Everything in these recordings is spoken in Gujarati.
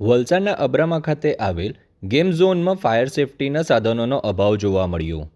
વલસાડના અબ્રામા ખાતે આવેલ ગેમ ઝોનમાં ફાયર સેફટીના સાધનોનો અભાવ જોવા મળ્યો.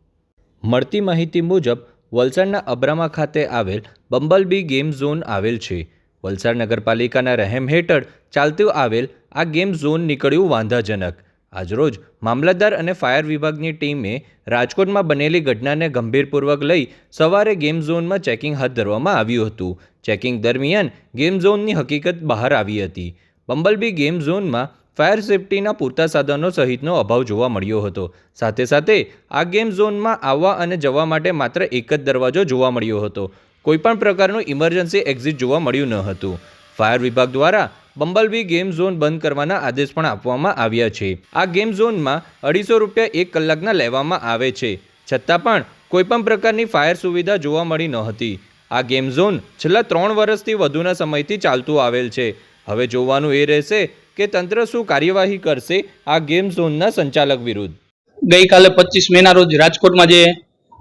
મળતી માહિતી મુજબ, વલસાડના અબ્રામા ખાતે આવેલ બંબલબી ગેમ ઝોન આવેલ છે. વલસાડ નગરપાલિકાના રહેમ હેઠળ ચાલતું આવેલ આ ગેમ ઝોન નીકળ્યું વાંધાજનક. આજરોજ મામલતદાર અને ફાયર વિભાગની ટીમે રાજકોટમાં બનેલી ઘટનાને ગંભીરપૂર્વક લઈ સવારે ગેમ ઝોનમાં ચેકિંગ હાથ ધરવામાં આવ્યું હતું. ચેકિંગ દરમિયાન ગેમ ઝોનની હકીકત બહાર આવી હતી. બંબલબી ગેમ ઝોનમાં ફાયર સેફટીના પૂરતા સાધનો સહિતનો અભાવ જોવા મળ્યો હતો. સાથે સાથે આ ગેમ ઝોનમાં આવવા અને જવા માટે માત્ર એક જ દરવાજો જોવા મળ્યો હતો. કોઈપણ પ્રકારનું ઇમરજન્સી એક્ઝિટ જોવા મળ્યું ન હતું. ફાયર વિભાગ દ્વારા બંબલબી ગેમ ઝોન બંધ કરવાના આદેશ પણ આપવામાં આવ્યા છે. આ ગેમ ઝોનમાં અઢીસો રૂપિયા એક કલાકના લેવામાં આવે છે. છતાં પણ કોઈપણ પ્રકારની ફાયર સુવિધા જોવા મળી ન હતી. આ ગેમ ઝોન છેલ્લા ત્રણ વર્ષથી વધુના સમયથી ચાલતું આવેલ છે. હવે જોવાનું એ રહેશે કે તંત્ર શું કાર્યવાહી કરશે આ ગેમ ઝોનના સંચાલક વિરુદ્ધ. ગઈકાલે પચીસ મેના રોજ રાજકોટમાં જે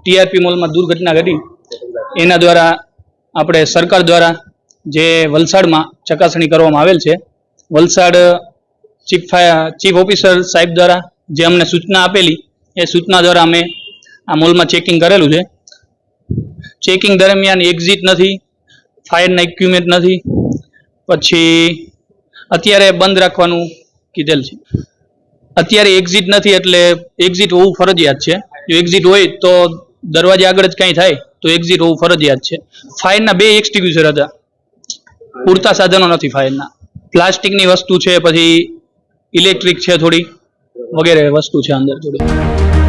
ટીઆરપી મોલમાં દુર્ઘટના ઘટી, એના દ્વારા આપણે સરકાર દ્વારા જે વલસાડમાં ચકાસણી કરવામાં આવેલ છે, વલસાડ ચીફ ચીફ ઓફિસર સાહેબ દ્વારા જે અમને સૂચના આપેલી, એ સૂચના દ્વારા અમે આ મોલમાં ચેકિંગ કરેલું છે. ચેકિંગ દરમિયાન એક્ઝિટ નથી, ફાયરના ઇક્વિપમેન્ટ નથી પછી અત્યારે બંધ રાખવાનું કીધેલ છે. અત્યારે એક્ઝિટ નથી એટલે એક્ઝિટ હોવું ફરજિયાત છે. જો એક્ઝિટ હોય તો દરવાજા આગળ જ કાંઈ થાય, તો એક્ઝિટ હોવું ફરજિયાત છે. ફાયરના બે એક્સટિગ્યુઝર હતા. પૂરતા સાધનો નથી ફાયરના પ્લાસ્ટિકની વસ્તુ છે, પછી ઇલેક્ટ્રિક છે થોડી, વગેરે વસ્તુ છે અંદર થોડી.